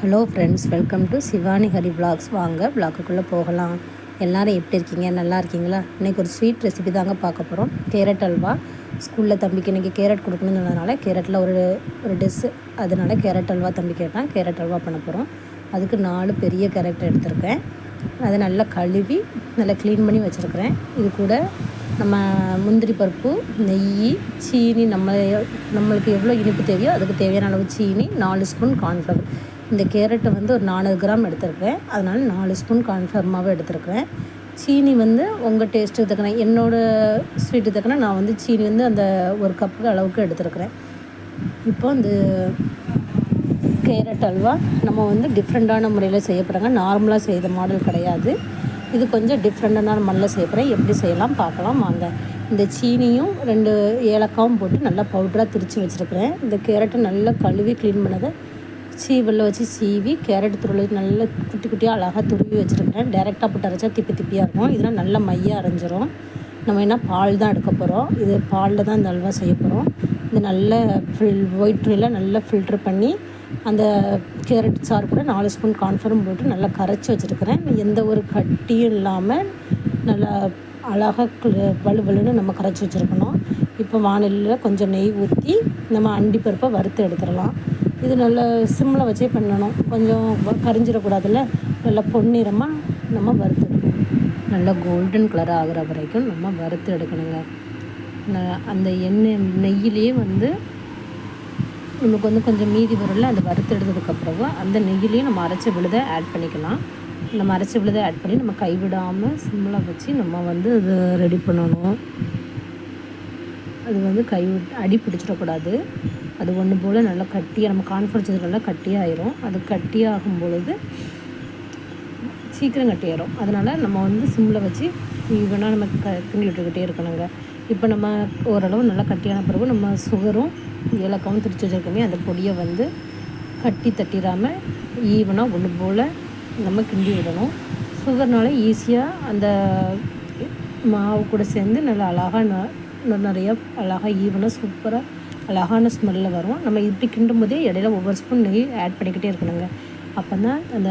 Hello friends welcome to Shivani Hari blogs வாங்க ப்ளாக்குக்குள்ளே போகலாம். எல்லாரும் எப்படி இருக்கீங்க? நல்லா இருக்கீங்களா? இன்றைக்கி ஒரு ஸ்வீட் ரெசிபி தாங்க பார்க்க போகிறோம் கேரட் அல்வா. ஸ்கூலில் தம்பிக்கு இன்றைக்கி கேரட் கொடுக்கணும்னு சொன்னதுனால கேரட்டில் ஒரு ஒரு டிஷ்ஷு அதனால கேரட் அல்வா தம்பி கேட்டான் கேரட் அல்வா பண்ண போகிறோம் அதுக்கு நாலு பெரிய கேரட் எடுத்திருக்கேன். அதை நல்லா கழுவி நல்லா க்ளீன் பண்ணி வச்சுருக்கிறேன். இது கூட நம்ம முந்திரி பருப்பு நெய் சீனி நம்ம நம்மளுக்கு எவ்வளோ இனிப்பு தேவையோ அதுக்கு தேவையான அளவு சீனி நாலு ஸ்பூன் கார்ன்ஃப்ளவர் இந்த கேரட்டை வந்து ஒரு நானூறு கிராம் எடுத்திருக்கேன். அதனால் நாலு ஸ்பூன் கார்ன்ஃப்ளவர் மாவு எடுத்திருக்கிறேன் சீனி வந்து உங்கள் டேஸ்ட்டு தக்கன என்னோடய ஸ்வீட்டு தக்கன நான் வந்து சீனி வந்து அந்த ஒரு கப்பு அளவுக்கு எடுத்திருக்கிறேன். இப்போ இந்த கேரட் அல்வா நம்ம வந்து டிஃப்ரெண்ட்டான முறையில் செய்யப்படுறாங்க நார்மலாக செய்த மாடல் கிடையாது. இது கொஞ்சம் டிஃப்ரெண்ட்டான மண்ணில் செய்யப்படுறேன் எப்படி செய்யலாம் பார்க்கலாம் வாங்க. இந்த சீனியும் ரெண்டு ஏலக்காவும் போட்டு நல்லா பவுடராக திரித்து வச்சுருக்கிறேன். இந்த கேரட்டை நல்லா கழுவி க்ளீன் பண்ணதை சீவலில் வச்சு சீவி கேரட் துருளி நல்லா குட்டி குட்டியாக அழகாக துருவி வச்சுருக்கிறேன். டேரெக்டாக போட்டு அரைச்சா திப்பி திப்பியாக இருக்கும். இதெல்லாம் நல்லா மையாக அரைஞ்சிரும். நம்ம என்ன பால் தான் எடுக்க போகிறோம் இது பாலில் தான் இந்த அல்வா செய்ய போகிறோம் இது நல்ல ஃபில் ஒயிட் துணியில் நல்லா ஃபில்ட்ரு பண்ணி அந்த கேரட் சாறு கூட நாலு ஸ்பூன் கான்ஃபர்ம் போட்டு நல்லா கரைச்சி வச்சுருக்கிறேன். எந்த ஒரு கட்டியும் இல்லாமல் நல்லா அழகாக வலுவலுன்னு நம்ம கரைச்சி வச்சுருக்கணும். இப்போ வானிலையில் கொஞ்சம் நெய் ஊற்றி நம்ம அண்டி பருப்பை வறுத்து எடுத்துடலாம். இது நல்லா சிம்மில் வச்சே பண்ணணும். கொஞ்சம் வ- கரிஞ்சிடக்கூடாதுல்ல? நல்லா பொன்னிறமாக நம்ம வறுத்து எடுக்கணும். நல்லா கோல்டன் கலர் ஆகிற வரைக்கும் நம்ம வறுத்து எடுக்கணுங்க. அந்த எண்ணெய் நெய்யிலேயே வந்து நமக்கு வந்து கொஞ்சம் மீதி வரும்ல அந்த வறுத்து எடுத்ததுக்கப்புறம் அந்த நெய்யிலையும் நம்ம அரைச்ச விழுதை ஆட் பண்ணிக்கலாம். நம்ம அரைச்ச விழுதை ஆட் பண்ணி நம்ம கைவிடாமல் சிம்மில் வச்சு நம்ம வந்து அது ரெடி பண்ணணும். அது வந்து கை அடி பிடிச்சிடக்கூடாது. அது ஒன்று போல் நல்லா கட்டியாக நம்ம கான்ஃபரன்ஸ் நல்லா கட்டியாயிரும். அது கட்டியாகும் பொழுது சீக்கிரம் கட்டியாயிரும். அதனால் நம்ம வந்து சிம்மில் வச்சு ஈவனாக நம்ம க கிண்டி விட்டுக்கிட்டே இருக்கணுங்க. இப்போ நம்ம ஓரளவு நல்லா கட்டியான பிறகு நம்ம சுகரும் ஏலக்காவும் திரிச்சு வச்சுருக்கோமே அந்த பொடியை வந்து கட்டி தட்டிடாமல் ஈவனாக ஒன்று போல் நம்ம கிண்டி விடணும். சுகர்னால ஈஸியாக அந்த மாவு கூட சேர்ந்து நல்லா அழகாக ந- ந- அழகாக ஈவனாக சூப்பராக அழகான ஸ்மெல்லில் வரும். நம்ம இப்படி கிண்டும் போதே இடையில ஒவ்வொரு ஸ்பூன் நெய் ஆட் பண்ணிக்கிட்டே இருக்கணுங்க. அப்போ தான் அந்த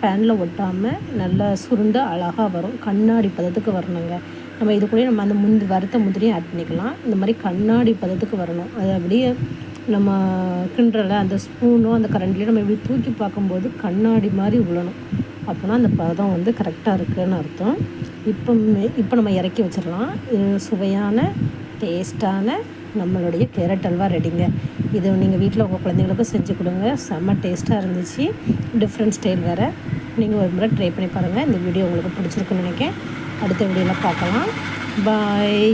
பேனில் ஒட்டாமல் நல்லா சுருண்டு அழகாக வரும். கண்ணாடி பதத்துக்கு வரணுங்க. நம்ம இது கூட நம்ம அந்த முந்தி வறுத்த முந்திரியும் ஆட் பண்ணிக்கலாம். இந்த மாதிரி கண்ணாடி பதத்துக்கு வரணும். அது அப்படியே நம்ம கிண்டுறல அந்த ஸ்பூனோ அந்த கரண்டிலையும் நம்ம இப்படி தூக்கி பார்க்கும்போது கண்ணாடி மாதிரி உழணும். அப்போனா அந்த பதம் வந்து கரெக்டாக இருக்குதுன்னு அர்த்தம். இப்போ இப்போ நம்ம இறக்கி வச்சிடலாம். சுவையான டேஸ்டான நம்மளுடைய கேரட் அல்வா ரெடிங்க. இது நீங்கள் வீட்டில் உங்கள் குழந்தைங்களுக்கும் செஞ்சு கொடுங்க. செம்ம டேஸ்ட்டாக இருந்துச்சு. டிஃப்ரெண்ட் ஸ்டைல் வேறு. நீங்கள் ஒரு முறை ட்ரை பண்ணி பாருங்கள் இந்த வீடியோ உங்களுக்கு பிடிச்சிருக்குன்னு நினைக்கிறேன். அடுத்த வீடியோவில் பார்க்கலாம். பாய்